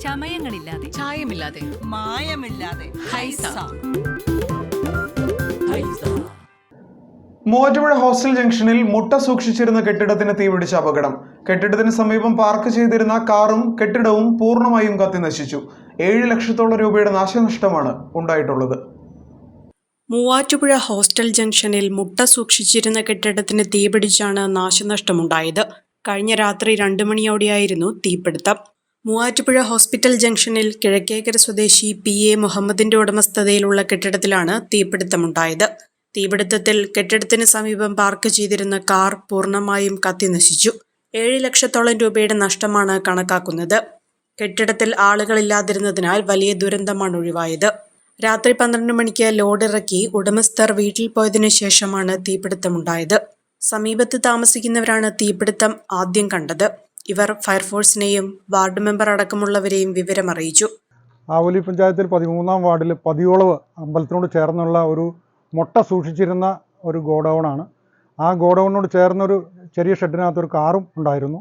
ചമയങ്ങളില്ലാതെ. ചായമില്ലാതെ. മായമില്ലാതെ. ഹൈസ. മൂവാറ്റുപുഴ ഹോസ്റ്റൽ ജംഗ്ഷനിൽ മുട്ട സൂക്ഷിച്ചിരുന്ന കെട്ടിടത്തിന് തീപിടിച്ച അപകടം. കെട്ടിടത്തിന് സമീപം പാർക്ക് ചെയ്തിരുന്ന കാറും കെട്ടിടവും പൂർണമായും കത്തിനശിച്ചു ഏഴ് ലക്ഷത്തോളം രൂപയുടെ നാശനഷ്ടമാണ് ഉണ്ടായിട്ടുള്ളത്. മൂവാറ്റുപുഴ ഹോസ്റ്റൽ ജംഗ്ഷനിൽ മുട്ട സൂക്ഷിച്ചിരുന്ന കെട്ടിടത്തിന് തീപിടിച്ചാണ് നാശനഷ്ടമുണ്ടായത്. കഴിഞ്ഞ രാത്രി രണ്ടു മണിയോടെയായിരുന്നു തീപിടുത്തം. മൂവാറ്റുപുഴ ഹോസ്പിറ്റൽ ജംഗ്ഷനിൽ കിഴക്കേക്കര സ്വദേശി പി എ മുഹമ്മദിന്റെ ഉടമസ്ഥതയിലുള്ള കെട്ടിടത്തിലാണ് തീപിടുത്തമുണ്ടായത്. തീപിടുത്തത്തിൽ കെട്ടിടത്തിന് സമീപം പാർക്ക് ചെയ്തിരുന്ന കാർ പൂർണമായും കത്തിനശിച്ചു. ഏഴ് ലക്ഷത്തോളം രൂപയുടെ നഷ്ടമാണ് കണക്കാക്കുന്നത്. കെട്ടിടത്തിൽ ആളുകളില്ലാതിരുന്നതിനാൽ വലിയ ദുരന്തമാണ് ഒഴിവായത്. രാത്രി പന്ത്രണ്ട് മണിക്ക് ലോഡ് ഇറക്കി ഉടമസ്ഥർ വീട്ടിൽ പോയതിനു ശേഷമാണ് തീപിടുത്തമുണ്ടായത്. സമീപത്ത് താമസിക്കുന്നവരാണ് തീപിടുത്തം ആദ്യം കണ്ടത്. ഇവർ ഫയർഫോഴ്സിനെയും വാർഡ് മെമ്പർ അടക്കമുള്ളവരെയും വിവരം അറിയിച്ചു ആവലി പഞ്ചായത്തിൽ പതിമൂന്നാം വാർഡിൽ പതിയോളവ് അമ്പലത്തിനോട് ചേർന്നുള്ള ഒരു മുട്ട സൂക്ഷിച്ചിരുന്ന ഒരു ഗോഡൗണാണ്. ആ ഗോഡൗണിനോട് ചേർന്നൊരു ചെറിയ ഷെഡിനകത്ത് ഒരു കാറും ഉണ്ടായിരുന്നു.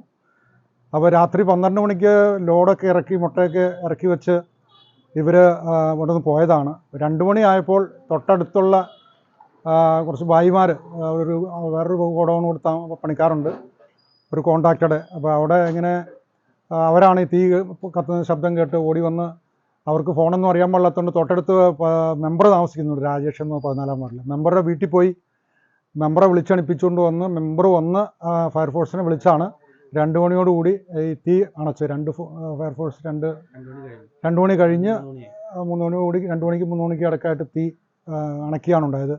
അപ്പോൾ രാത്രി പന്ത്രണ്ട് മണിക്ക് ലോഡൊക്കെ ഇറക്കി മുട്ടയൊക്കെ ഇറക്കി വെച്ച് ഇവർ ഇവിടെ നിന്ന് പോയതാണ്. രണ്ട് മണിയായപ്പോൾ തൊട്ടടുത്തുള്ള കുറച്ച് ഭായിമാർ ഒരു വേറൊരു ഗോഡൗൺ കൊടുത്ത പണിക്കാറുണ്ട്. ഒരു കോണ്ടാക്റ്റഡ് അപ്പോൾ അവിടെ ഇങ്ങനെ അവരാണ് ഈ തീ കത്തുന്ന ശബ്ദം കേട്ട് ഓടി വന്ന് അവർക്ക് ഫോണൊന്നും അറിയാൻ പാടില്ലാത്തതുകൊണ്ട് തൊട്ടടുത്ത് മെമ്പർ താമസിക്കുന്നുണ്ട്. രാജേഷ് എന്ന് പതിനാലാം വാർഡിൽ മെമ്പറുടെ വീട്ടിൽ പോയി മെമ്പറെ വിളിച്ചണിപ്പിച്ചുകൊണ്ട് വന്ന് മെമ്പർ വന്ന് ഫയർഫോഴ്സിനെ വിളിച്ചാണ് രണ്ട് മണിയോടുകൂടി ഈ തീ അണച്ച് രണ്ട് ഫയർഫോഴ്സ് രണ്ട് രണ്ട് മണി കഴിഞ്ഞ് മൂന്ന് മൂന്ന് കൂടി രണ്ട് മണിക്ക് മൂന്ന് മണിക്ക് ഇടയ്ക്കായിട്ട് തീ അണക്കിയാണ് ഉണ്ടായത്.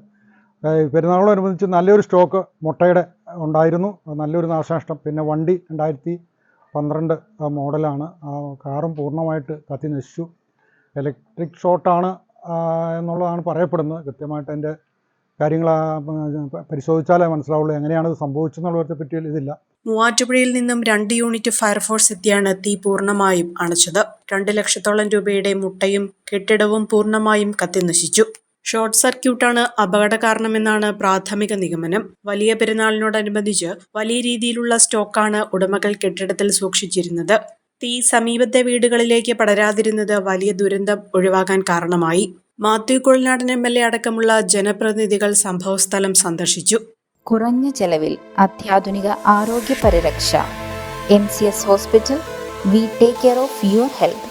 പെരുന്നാളോടനുബന്ധിച്ച് നല്ലൊരു സ്റ്റോക്ക് മുട്ടയുടെ ഉണ്ടായിരുന്നു. നല്ലൊരു നാശനഷ്ടം. പിന്നെ വണ്ടി രണ്ടായിരത്തി പന്ത്രണ്ട് മോഡലാണ്. കാറും പൂർണമായിട്ട് കത്തി നശിച്ചു. ഇലക്ട്രിക് ഷോട്ടാണ് എന്നുള്ളതാണ് പറയപ്പെടുന്നത്. കൃത്യമായിട്ട് അതിന്റെ കാര്യങ്ങൾ പരിശോധിച്ചാലേ മനസ്സിലാവുള്ളൂ എങ്ങനെയാണ് ഇത് സംഭവിച്ചെന്നുള്ളതിനെ പറ്റിയ ഇതില്ല. മൂവാറ്റുപുഴയിൽ നിന്നും രണ്ട് യൂണിറ്റ് ഫയർഫോഴ്സ് എത്തിയാണ് തീ പൂർണമായും അണച്ചത്. രണ്ട് ലക്ഷത്തോളം രൂപയുടെ മുട്ടയും കെട്ടിടവും പൂർണമായും കത്തിനശിച്ചു ഷോർട്ട് സർക്യൂട്ടാണ് അപകട കാരണമെന്നാണ് പ്രാഥമിക നിഗമനം. വലിയ പെരുന്നാളിനോടനുബന്ധിച്ച് വലിയ രീതിയിലുള്ള സ്റ്റോക്കാണ് ഉടമകൾ കെട്ടിടത്തിൽ സൂക്ഷിച്ചിരുന്നത്. തീ സമീപത്തെ വീടുകളിലേക്ക് പടരാതിരുന്നത് വലിയ ദുരന്തം ഒഴിവാക്കാൻ കാരണമായി. Mathew Kuzhalnadan M L A അടക്കമുള്ള ജനപ്രതിനിധികൾ സംഭവസ്ഥലം സന്ദർശിച്ചു. കുറഞ്ഞ ചെലവിൽ അത്യാധുനിക ആരോഗ്യ പരിരക്ഷ M C S hospital. We take care of your health.